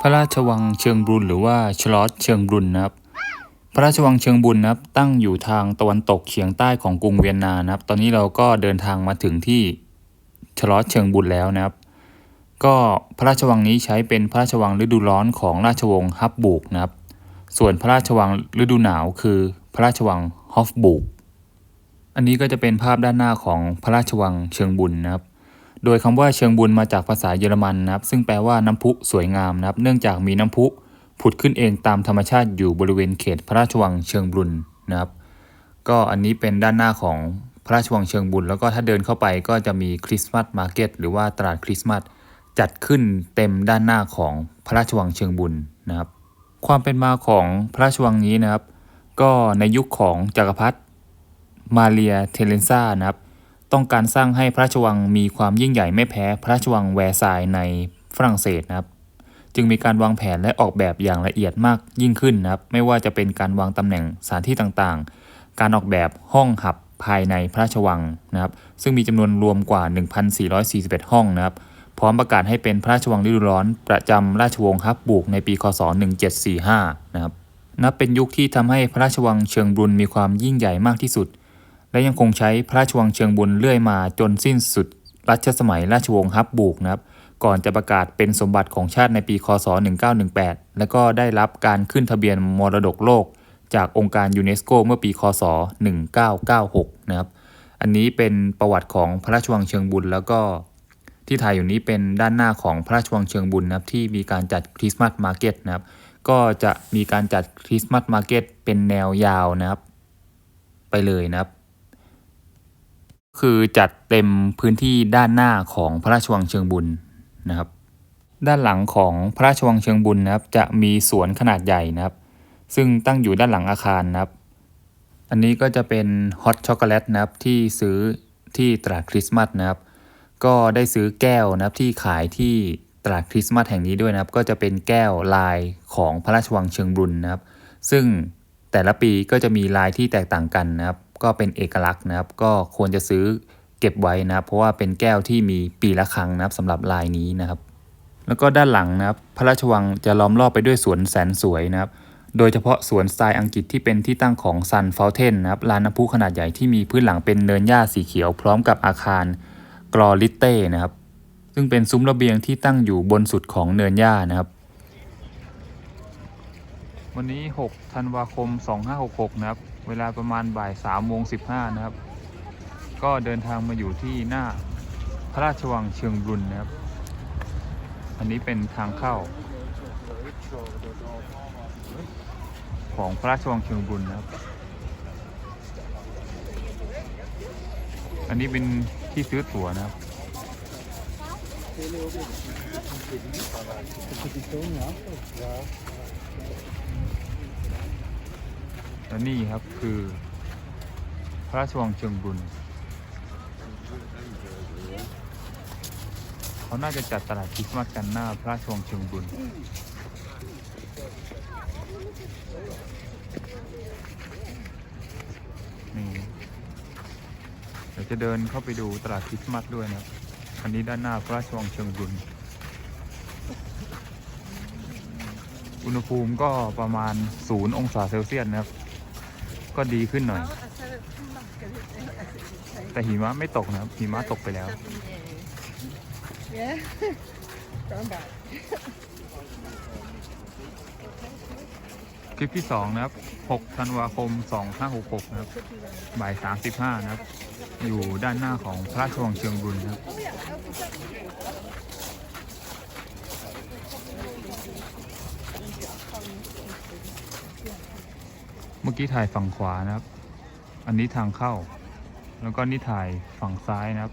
พระราชวังเชิงบรุนหรือว่าชลอตเชิงบรุนนะครับ พระราชวังเชิงบรุนนะครับ ตั้งอยู่ทางตะวันตกเฉียงใต้ของกรุงเวียนนานะครับ ตอนนี้เราก็เดินทางมาถึงที่ชลอตเชิงบรุนแล้วนะครับ ก็พระราชวังนี้ใช้เป็นพระราชวังฤดูร้อนของราชวงศ์ฮับบูกนะครับ ส่วนพระราชวังฤดูหนาวคือพระราชวังฮอฟบูกอันนี้ก็จะเป็นภาพด้านหน้าของพระราชวังเชิงบุญนะครับ โดยคำว่าเชิงบุญมาจากภาษาเยอรมันนะครับ ซึ่งแปลว่าน้ำพุสวยงามนะครับ เนื่องจากมีน้ำพุผุดขึ้นเองตามธรรมชาติอยู่บริเวณเขตพระราชวังเชิงบุญนะครับ ก็อันนี้เป็นด้านหน้าของพระราชวังเชิงบุญ แล้วก็ถ้าเดินเข้าไปก็จะมีคริสต์มาสมาร์เก็ตหรือว่าตลาดคริสต์มาสจัดขึ้นเต็มด้านหน้าของพระราชวังเชิงบุญนะครับ ความเป็นมาของพระราชวังนี้นะครับ ก็ในยุคของจักรพรรดิมาเรียเทเลนซานะครับ ต้องการสร้างให้พระราชวังมีความยิ่งใหญ่ไม่แพ้พระราชวังแวร์ซายน์ในฝรั่งเศสนะครับ จึงมีการวางแผนและออกแบบอย่างละเอียดมากยิ่งขึ้นนะครับ ไม่ว่าจะเป็นการวางตำแหน่งสถานที่ต่างๆ การออกแบบห้องหับภายในพระราชวังนะครับ ซึ่งมีจำนวนรวมกว่า 1,441 ห้องนะครับ พร้อมประกาศให้เป็นพระราชวังฤดูร้อน ประจำราชวงศ์ฮับบูกในปี คศ 1745 นะครับ นับเป็นยุคที่ทำให้พระราชวังเชิงบรุนมีความยิ่งใหญ่มากที่สุด และยังคงใช้พระราชวังเชิงบุญเรื่อยมาจนสิ้นสุดรัชสมัยราชวงศ์ฮับบูกนะครับ ก่อนจะประกาศเป็นสมบัติของชาติในปีคศ 1918 แล้วก็ได้รับการขึ้นทะเบียนมรดกโลก จากองค์การยูเนสโกเมื่อปีคศ 1996 นะครับ อันนี้เป็นประวัติของพระราชวังเชิงบุญแล้วก็ที่ถ่ายอยู่นี้เป็นด้านหน้าของพระราชวังเชิงบุญนะครับที่มีการจัดคริสต์มาสมาร์เก็ตนะครับ ก็จะมีการจัดคริสต์มาสมาร์เก็ตเป็นแนวยาวนะครับ ไปเลยนะครับ คือจัดเต็มพื้นที่ด้านหน้าของพระราชวังเชิงบุญนะครับ ด้านหลังของพระราชวังเชิงบุญนะครับ จะมีสวนขนาดใหญ่นะครับ ซึ่งตั้งอยู่ด้านหลังอาคารนะครับ อันนี้ก็จะเป็นฮอตช็อกโกแลตนะครับที่ซื้อที่ตลาดคริสต์มาสนะครับ ก็ได้ซื้อแก้วนะครับที่ขายที่ตลาดคริสต์มาสแห่งนี้ด้วยนะครับ ก็จะเป็นแก้วลายของพระราชวังเชิงบุญนะครับ ซึ่ง แต่ละปีก็จะมีลายที่แตกต่างกันนะครับ ก็เป็นเอกลักษณ์นะครับ ก็ควรจะซื้อเก็บไว้นะครับ เพราะว่าเป็นแก้วที่มีปีละครั้งนะครับสำหรับลายนี้นะครับ แล้วก็ด้านหลังนะครับ พระราชวังจะล้อมรอบไปด้วยสวนแสนสวยนะครับ โดยเฉพาะสวนสไตล์อังกฤษที่เป็นที่ตั้งของซันฟ u ลเทนนะครับลานน้ำพุขนาดใหญ่ที่มีพื้นหลังเป็นเนินหญ้าสีเขียว พร้อมกับอาคารกรอลิเต้นะครับ ซึ่งเป็นซุ้มระเบียงที่ตั้งอยู่บนสุดของเนินหญ้านะครับ วันนี้ 6 ธันวาคม 2566 นะครับ เวลาประมาณบ่าย3โมง15 นะครับ ก็เดินทางมาอยู่ที่หน้าพระราชวังเชิงบรุนนะครับ อันนี้เป็นทางเข้า ของพระราชวังเชิงบรุนนะครับ อันนี้เป็นที่ซื้อตั๋วนะครับ และนี่ครับคือพระราชวังเชิงบุญ เขาน่าจะจัดตลาดคริสต์มาสกันหน้าพระราชวังเชิงบุญ นี่เดี๋ยวจะเดินเข้าไปดูตลาดคริสต์มาสด้วยนะครับอันนี้ด้านหน้าพระราชวังเชิงบุญ อุณหภูมิก็ประมาณ 0 องศาเซลเซียสนะครับ ก็ดีขึ้นหน่อย แต่หิมะไม่ตกนะครับหิมะตกไปแล้ว คลิปที่ 2 นะครับ 6 ธันวาคม 2566 นะครับ บ่าย 35 นะครับ อยู่ด้านหน้าของพระราชวังเชียงรุนนะครับ มื่อกี้ถ่ายฝั่งขวานะครับ อันนี้ทางเข้า แล้วก็นี่ถ่ายฝั่งซ้ายนะครับ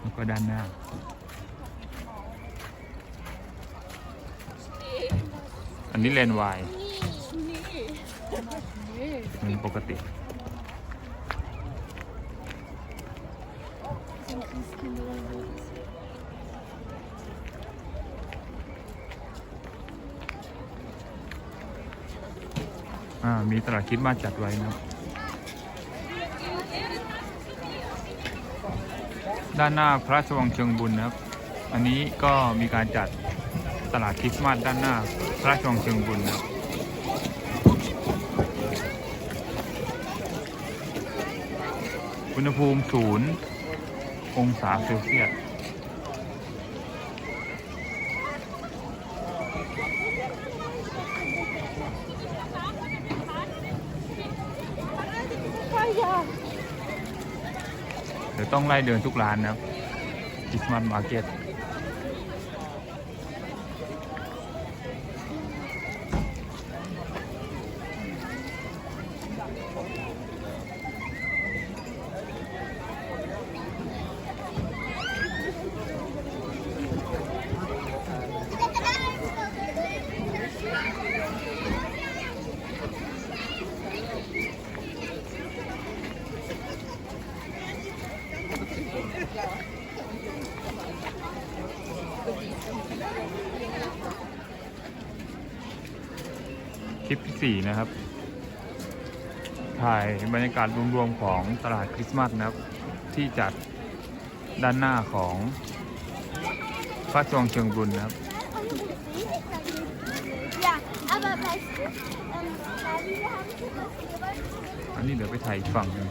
แล้วก็ด้านหน้า อันนี้เลนส์วายเลนส์ปกติ อ่า มีตลาดคริดมาสจัดไว้นะครับ ด้านหน้าพระราชวังเชิงบุญนะครับ อันนี้ก็มีการจัดตลาดคริสต์มาสด้านหน้าพระราชวังเชิงบุญนะครับอุณหภูมิศูนย์องศาเซลเซียส จะต้องไล่เดินทุกร้านนะครับคริสต์มาสมาร์เก็ต ค ลิปที่ 4 นะครับ ถ่ายบรรยากาศรวมๆของตลาดคริสต์มาสนะครับ ที่จัดด้านหน้าของพระรงเชิงบุญนะครับ อันนี้เดี๋ยวไปถ่ายอีกฝั่งนึง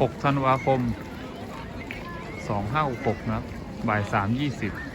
6 ธันวาคม 2566 นะครับบ่าย 3.20